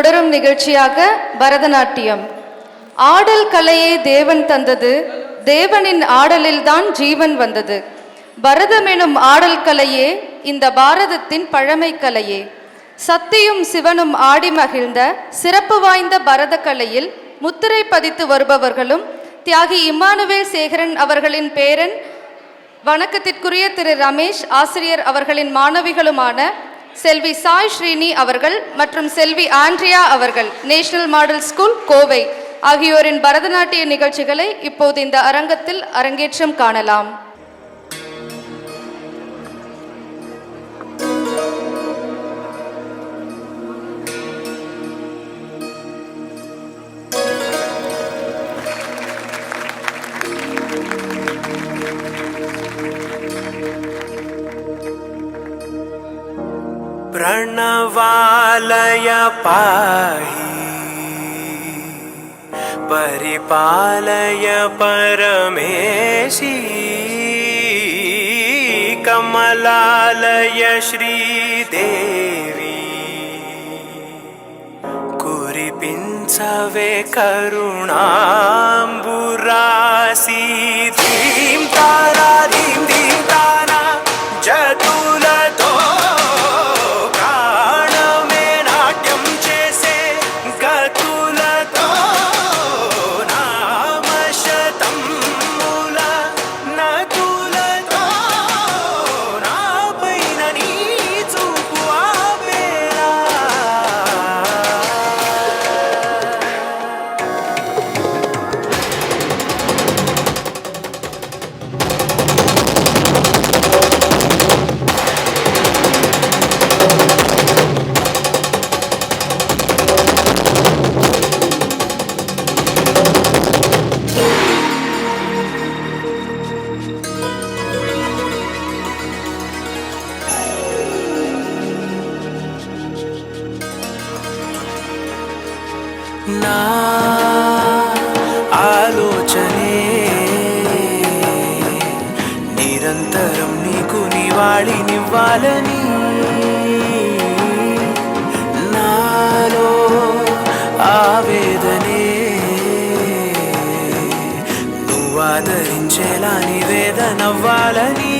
தொடரும் நிகழ்ச்சியாக பரதநாட்டியம் ஆடல் கலையை தேவன் தந்தது தேவனின் ஆடலில்தான் ஜீவன் வந்தது பரதம் எனும் ஆடல் கலையே இந்த பாரதத்தின் பழமை கலையே சத்தியும் சிவனும் ஆடி மகிழ்ந்த சிறப்பு வாய்ந்த பரத கலையில் முத்திரை பதித்து வருபவர்களும் தியாகி இம்மானுவேல் சேகரன் அவர்களின் பேரன் வணக்கத்திற்குரிய திரு ரமேஷ் ஆசிரியர் அவர்களின் மாணவிகளுமான செல்வி சாய் ஸ்ரீனி அவர்கள் மற்றும் செல்வி ஆண்ட்ரியா அவர்கள் நேஷனல் மாடல் ஸ்கூல் கோவை ஆகியோரின் பரதநாட்டிய நிகழ்ச்சிகளை இப்போது இந்த அரங்கத்தில் அரங்கேற்றம் காணலாம் प्रणवालय पाहि परिपालय परमेशी कमलालय श्रीदेवी कुरिपिंसवे करुणा నా ఆలోచనే నిరంతరం నీకు నివాళినివ్వాలని నాలో ఆవేదనే నువ్వు ఆదరించేలా నివేదనవ్వాలని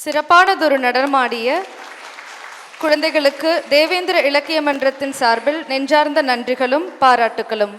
சிறப்பானதொரு நடனமாடிய குழந்தைகளுக்கு தேவேந்திர இலக்கிய மன்றத்தின் சார்பில் நெஞ்சார்ந்த நன்றிகளும் பாராட்டுகளும்